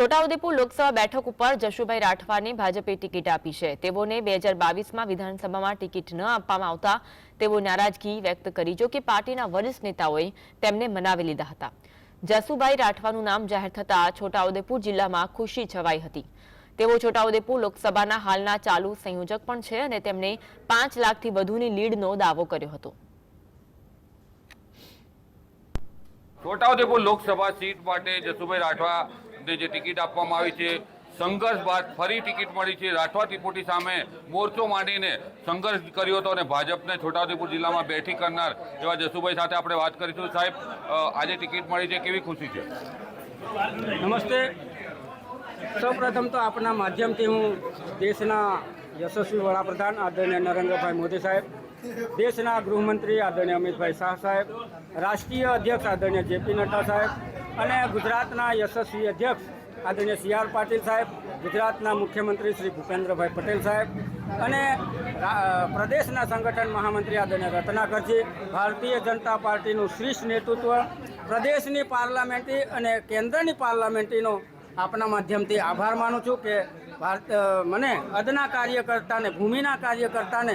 છોટાઉદેપુર લોકસભા બેઠક ઉપર જશુભાઈ રાઠવાને ભાજપે ટિકિટ આપી છે. તેઓને બે હજાર બાવીસમાં વિધાનસભામાં ટિકિટ ન આપવામાં આવતા તેઓ નારાજગી વ્યક્ત કરી, જો કે પાર્ટીના વરિષ્ઠ નેતાઓએ તેમને મનાવી લીધા હતા. જસુભાઈ રાઠવાનું નામ જાહેર થતાં છોટાઉદેપુર જિલ્લામાં ખુશી છવાઈ હતી. તેઓ છોટાઉદેપુર લોકસભાના હાલના ચાલુ સંયોજક પણ છે અને તેમણે પાંચ લાખથી વધુની લીડનો દાવો કર્યો હતો. છોટાઉદેપુર લોકસભા સીટ માટે જસુભાઈ રાઠવાને જે ટિકિટ આપવામાં આવી છે, સંઘર્ષ બાદ ફરી ટિકિટ મળી છે. રાઠવા ત્રિપુટી સામે મોરચો માંડીને સંઘર્ષ કર્યો હતો અને ભાજપને છોટાઉદેપુર જિલ્લામાં બેઠી કરનાર એવા જસુભાઈ સાથે આપણે વાત કરીશું. સાહેબ આજે ટિકિટ મળી છે. કેવી ખુશી છે? નમસ્તે. સૌપ્રથમ તો આપના માધ્યમથી હું દેશના યશસ્વી વડાપ્રધાન આદરણીય નરેન્દ્રભાઈ મોદી સાહેબ, દેશના ગૃહમંત્રી આદરણીય અમિતભાઈ શાહ સાહેબ, રાષ્ટ્રીય અધ્યક્ષ આદરણીય જેપી નડ્ડા સાહેબ અને ગુજરાતના યશસ્વી અધ્યક્ષ આદરણીય સી આર પાટીલ સાહેબ, ગુજરાતના મુખ્યમંત્રી શ્રી ભૂપેન્દ્રભાઈ પટેલ સાહેબ અને પ્રદેશના સંગઠન મહામંત્રી આદરણીય રત્નાકરજી ભારતીય જનતા પાર્ટીનું શ્રેષ્ઠ નેતૃત્વ, પ્રદેશની પાર્લામેન્ટરી અને કેન્દ્રની પાર્લામેન્ટરીનો આપના માધ્યમથી આભાર માનું છું કે ભારત મને અદના કાર્યકર્તાને ભૂમિના કાર્યકર્તાને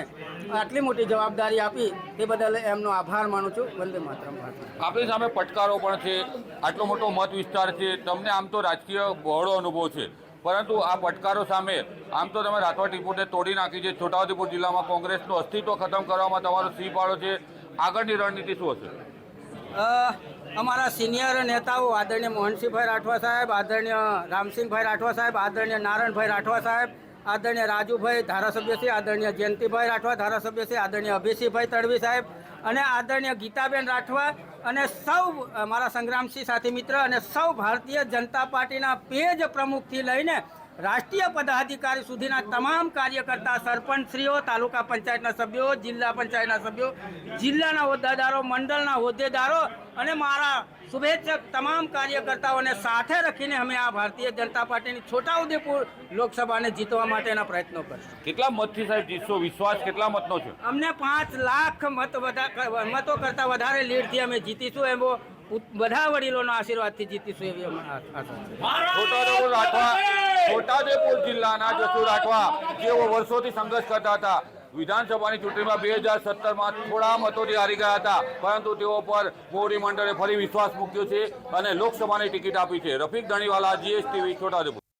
આટલી મોટી જવાબદારી આપી તે બદલ એમનો આભાર માનું છું. વંદે માતરમ આપણી સામે પડકારો પણ છે આટલો મોટો મત વિસ્તાર છે તમને આમ તો રાજકીય બહોળો અનુભવ છે. પરંતુ આ પડકારો સામે આમ તો તમે રાઠવા ટિપુટને તોડી નાખી છે છોટાઉદેપુર જિલ્લામાં કોંગ્રેસનું અસ્તિત્વ ખતમ કરવામાં તમારો સી પાડો છે. આગળની રણનીતિ શું હશે? અ, અમારા સિનિયર નેતાઓ આદરણીય મોહનસિંહભાઈ રાઠવા સાહેબ, આદરણીય રામસિંહભાઈ રાઠવા સાહેબ, આદરણીય નારાયણભાઈ રાઠવા સાહેબ, આદરણીય રાજુભાઈ ધારાસભ્ય શ્રી, આદરણીય જયંતિભાઈ રાઠવા ધારાસભ્ય શ્રી, આદરણીય અભિસિંહભાઈ તડવી સાહેબ અને આદરણીય ગીતાબેન રાઠવા અને સૌ મારા સંગ્રામસિંહ સાથી મિત્ર અને સૌ ભારતીય જનતા પાર્ટીના પેજ પ્રમુખથી લઈને રાષ્ટ્રીય પદાધિકારી સુધીના તમામ કાર્યકર્તા સરપંચશ્રીઓ તાલુકા પંચાયતના સભ્યો જિલ્લા પંચાયતના સભ્યો જિલ્લાના હોદ્દેદારો મંડળના હોદ્દેદારો અને મારા શુભેચ્છક તમામ કાર્યકર્તાઓને સાથે રાખીને અમે આ ભારતીય જનતા પાર્ટીની છોટાઉદેપુર લોકસભાને જીતવા માટેના પ્રયત્નો કરશું. કેટલા મતથી સાહેબ જીતશો? વિશ્વાસ કેટલા મતનો છે? અમને પાંચ લાખ મત મતો કરતાં વધારે લીડથી અમે જીતીશું એવો બધા વડીલોના આશીર્વાદથી જીતીશું એવી અમારા આશા છે. છોટાઉદેપુર જિલ્લાના જસુ રાઠવા જેઓ વર્ષોથી સંઘર્ષ કરતા હતા. વિધાનસભાની ચૂંટણીમાં બે હજાર સત્તરમાં થોડા મતોથી હારી ગયા હતા, પરંતુ તેઓ પર મોવડી મંડળે ફરી વિશ્વાસ મૂક્યો છે અને લોકસભાની ટિકિટ આપી છે. રફીક ધણીવાલા, જીએસટીવી, છોટાઉદેપુર.